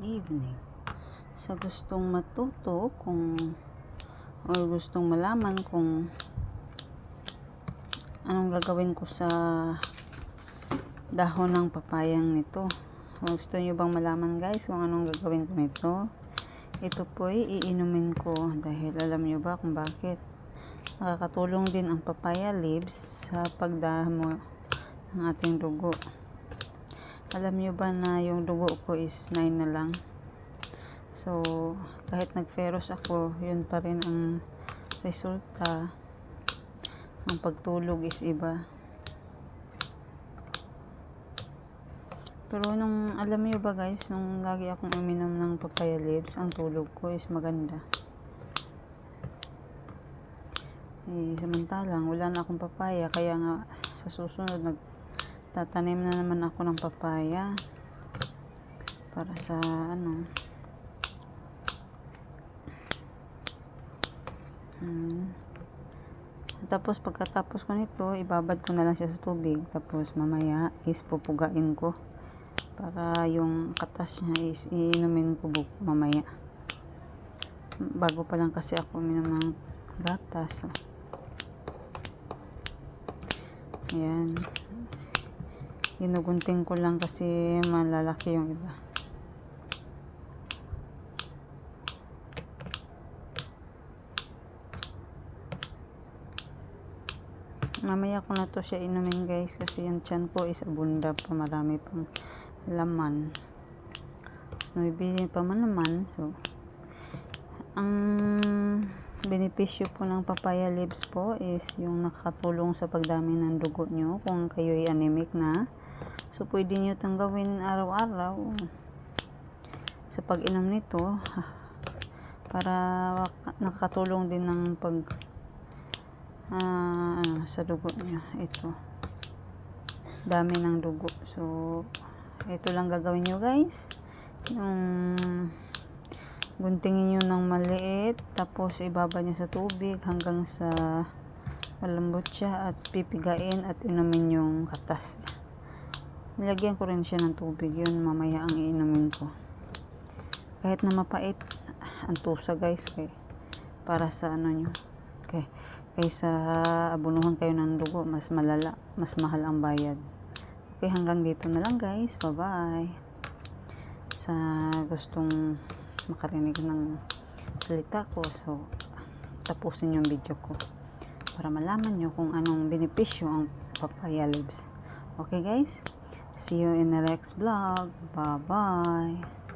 evening. Sa gustong matuto kung or gustong malaman kung anong gagawin ko sa dahon ng papayang nito. Gusto nyo bang malaman guys kung anong gagawin ko nito? Ito po ay iinumin ko dahil alam nyo ba kung bakit? Nakakatulong din ang papaya leaves sa pagdahamo ng ating dugo. Alam nyo ba na yung dugo ko is 9 na lang? So, kahit nag-ferros ako, yun pa rin ang resulta. Ang pagtulog is iba. Pero nung, alam niyo ba guys, nung lagi akong uminom ng papaya leaves, ang tulog ko is maganda. Eh, samantalang, wala na akong papaya, kaya nga sa susunod, nagtatanim na naman ako ng papaya. Para sa, ano, Hmm. Tapos pagkatapos ko nito, ibabad ko na lang siya sa tubig. Tapos mamaya is pupugain ko para yung katas niya is iinumin ko mamaya. Bago pa lang kasi ako uminom ng gatas. So. Ayan. Ginugunting ko lang kasi malalaki yung iba. mamaya ko na to siya inumin guys kasi yung chan ko is abunda pa marami pang laman. So bibili pa man naman so. Ang benepisyo po ng papaya leaves po is yung nakakatulong sa pagdami ng dugo nyo kung kayo ay anemic na so pwede nyo tanggawin araw-araw sa pag-inom nito para nakakatulong din ng pag ano, sa dugo niya. Ito. Dami ng dugo. So ito lang gagawin nyo guys. Yung guntingin nyo ng maliit tapos ibaba nyo sa tubig hanggang sa malambot siya at pipigain at inumin yung katas nilagyan ko rin siya ng tubig. Yun mamaya ang iinumin ko. Kahit na mapait ang tusa guys kay para sa ano nyo okay kaysa abunuhan kayo ng dugo mas malala mas mahal ang bayad. Okay hanggang dito na lang guys. Bye bye sa gustong makarinig ng salita ko so tapusin yung video ko para malaman nyo kung anong benepisyo ang papaya leaves okay guys see you in the next vlog. Bye bye